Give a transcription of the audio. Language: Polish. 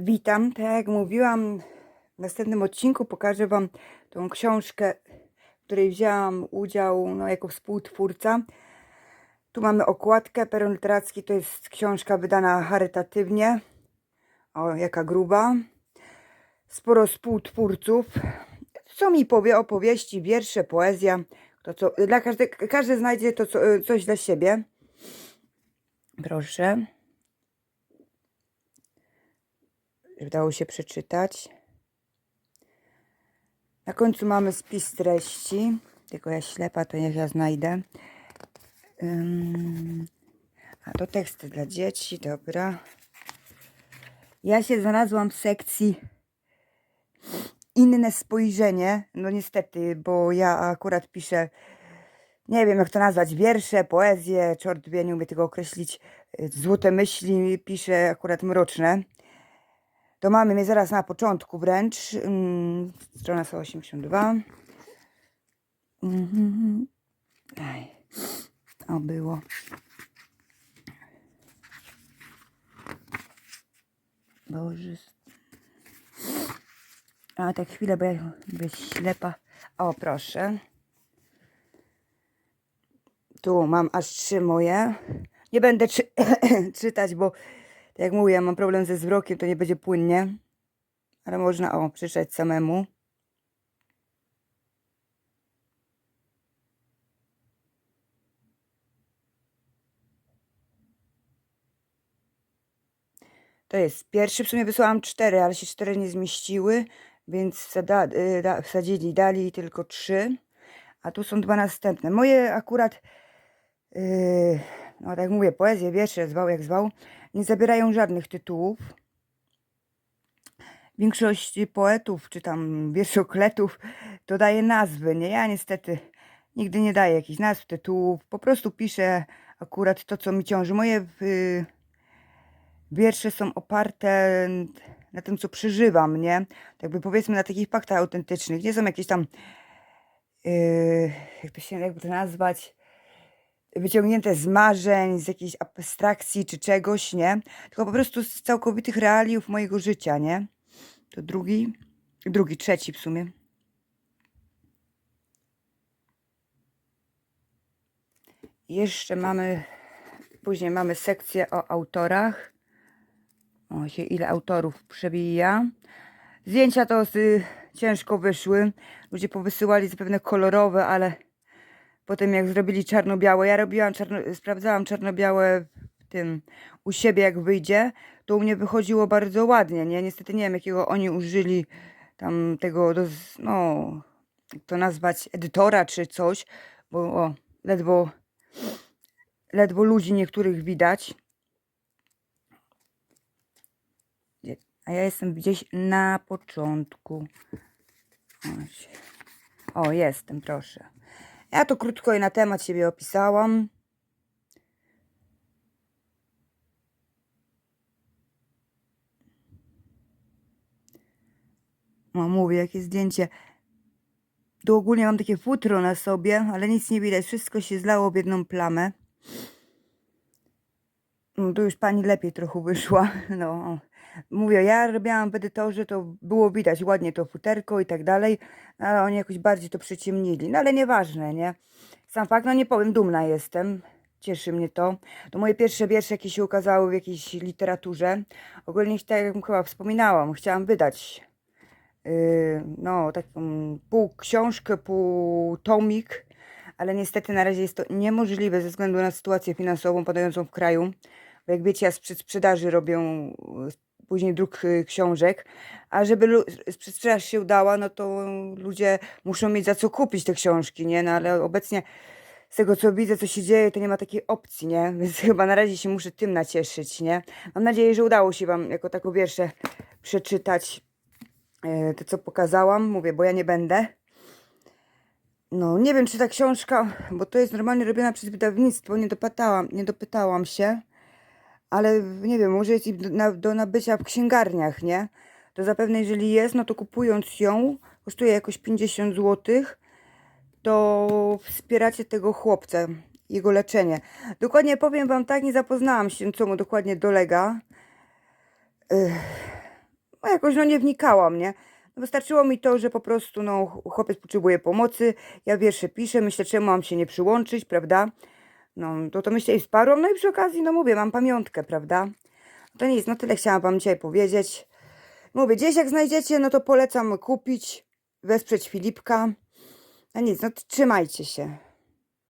Witam, tak jak mówiłam, w następnym odcinku pokażę Wam tą książkę, w której wzięłam udział no, jako współtwórca. Tu mamy okładkę, peron literacki to jest książka wydana charytatywnie. O, jaka gruba. Sporo współtwórców. Co mi powie opowieści, wiersze, poezja. To co, dla każdy, każdy znajdzie to co, coś dla siebie. Proszę. Żeby dało się przeczytać. Na końcu mamy spis treści, tylko ja ślepa, to niech ja znajdę. A to teksty dla dzieci, dobra. Ja się znalazłam w sekcji inne spojrzenie. No niestety, bo ja akurat piszę, nie wiem jak to nazwać, wiersze, poezję, czort wie, nie umiem tego określić. Złote myśli piszę akurat mroczne. To mamy mnie zaraz na początku wręcz. Mm, Strona 182. Mhm. Aj. O, było. Boże. A tak chwilę, bo ja mówię ślepa. O, proszę. Tu mam aż trzy moje. Nie będę czy czytać, bo tak jak mówię, mam problem ze wzrokiem, to nie będzie płynnie. Ale można, o, przeczytać samemu. To jest pierwszy, w sumie wysłałam cztery, ale się cztery nie zmieściły, więc zada, y, da, wsadzili, dali tylko trzy. A tu są dwa następne. Moje akurat, yy, no tak mówię, poezję, wiersze, zwał jak zwał, nie zabierają żadnych tytułów. Większość poetów, czy tam wierszokletów, to daje nazwy, nie? Ja niestety nigdy nie daję jakichś nazw, tytułów. Po prostu piszę akurat to, co mi ciąży. Moje y, wiersze są oparte na tym, co przeżywam, nie? Tak by powiedzmy na takich faktach autentycznych. Nie są jakieś tam, yy, jak to się, jakby to nazwać, wyciągnięte z marzeń, z jakiejś abstrakcji czy czegoś, nie? Tylko po prostu z całkowitych realiów mojego życia, nie? To drugi, drugi, trzeci w sumie. Jeszcze mamy, później mamy sekcję o autorach. O, się ile autorów przewija. Zdjęcia to y, ciężko wyszły. Ludzie powysyłali zapewne kolorowe, ale potem jak zrobili czarno-białe, ja robiłam czarno, sprawdzałam czarno-białe w tym u siebie jak wyjdzie, to u mnie wychodziło bardzo ładnie, nie? Niestety nie wiem jakiego oni użyli tam tego, do, no, jak to nazwać, edytora czy coś, bo o, ledwo, ledwo ludzi niektórych widać. A ja jestem gdzieś na początku. O, jestem, proszę. Ja to krótko i na temat siebie opisałam. O, mówię, jakie zdjęcie. Tu ogólnie mam takie futro na sobie, ale nic nie widać. Wszystko się zlało w jedną plamę. No, tu już pani lepiej trochę wyszła. No, mówię, ja robiłam w edytorze, to było widać ładnie to futerko i tak dalej, ale oni jakoś bardziej to przyciemnili. No ale nieważne, nie? Sam fakt, no nie powiem, dumna jestem. Cieszy mnie to. To moje pierwsze wiersze, jakie się ukazały w jakiejś literaturze. Ogólnie, tak jak chyba wspominałam, chciałam wydać yy, no, taką pół książkę, pół tomik, ale niestety na razie jest to niemożliwe ze względu na sytuację finansową panującą w kraju. Bo jak wiecie, ja z sprzedaży robię y, później druk y, książek, a żeby lu- sprzedaż się udała, no to ludzie muszą mieć za co kupić te książki, nie? No ale obecnie z tego co widzę, co się dzieje, to nie ma takiej opcji, nie? Więc chyba na razie się muszę tym nacieszyć, nie? Mam nadzieję, że udało się Wam jako taką wierszę przeczytać to, co pokazałam. Mówię, bo ja nie będę. No, nie wiem, czy ta książka, bo to jest normalnie robiona przez wydawnictwo, nie dopytałam, nie dopytałam się, ale nie wiem, może jest i do, na, do nabycia w księgarniach, nie? To zapewne, jeżeli jest, no to kupując ją, kosztuje jakoś 50 zł, to wspieracie tego chłopca, jego leczenie. Dokładnie powiem Wam tak, nie zapoznałam się, co mu dokładnie dolega. No jakoś no nie wnikałam, nie? No wystarczyło mi to, że po prostu no ch- chłopiec potrzebuje pomocy, ja wiersze piszę, myślę, czemu mam się nie przyłączyć, prawda? No to to myślę i wsparłam, no i przy okazji, no mówię, mam pamiątkę, prawda? To nic, no tyle chciałam wam dzisiaj powiedzieć. Mówię, gdzieś jak znajdziecie, no to polecam kupić, wesprzeć Filipka. A nic, no trzymajcie się.